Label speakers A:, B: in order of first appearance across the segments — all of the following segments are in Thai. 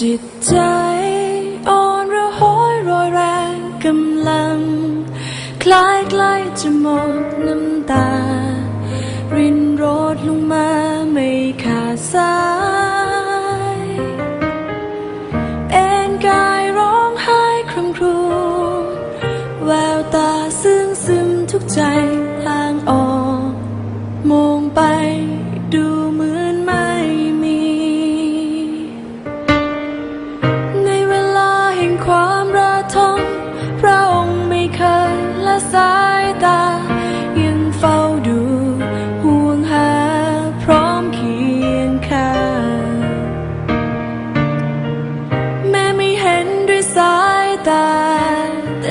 A: จิตใจอ่อนระหอยรอยแรงกำลัง คล้ายใกล้จะหมดน้ำตา รินโรดลงมาไม่ขาดสายเอ็นกายร้องไห้ครำครวญแววตาซึ้งซึมทุกใจ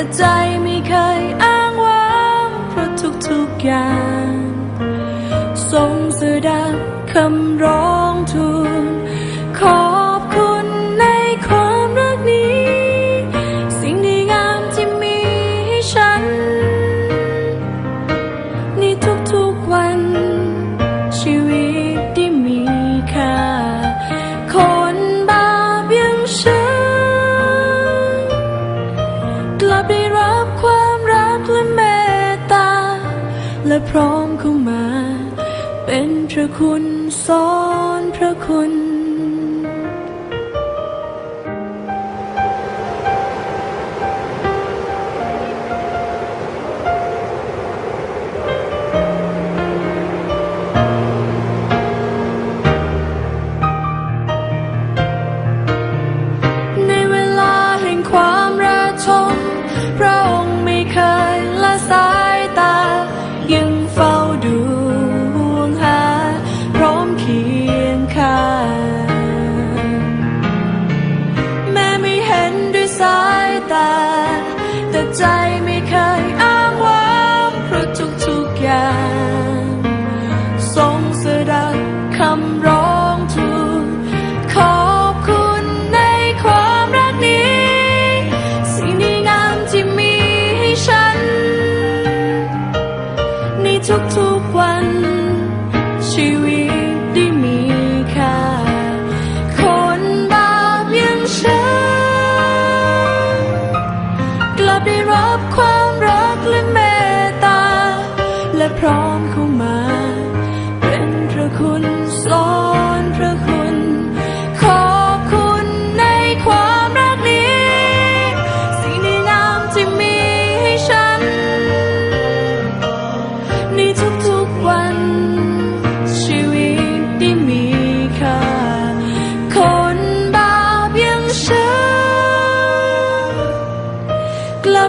A: แต่ใจไม่เคยอ้างว้างเพราะทุกๆอย่าง ทรงสดับคำร้องทู และพร้อมเข้ามา เป็นพระคุณสอนพระคุณ ใน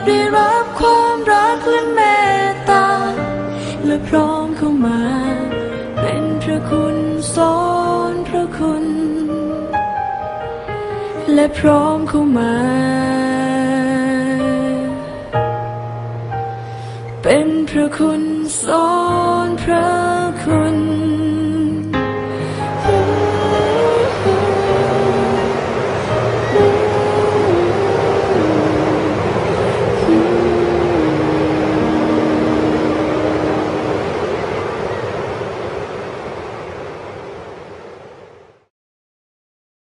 A: ได้รับความรักและเมตตา และพร้อมเข้ามา เป็นพระคุณสอนพระคุณ และพร้อมเข้ามา เป็นพระคุณสอนพระคุณ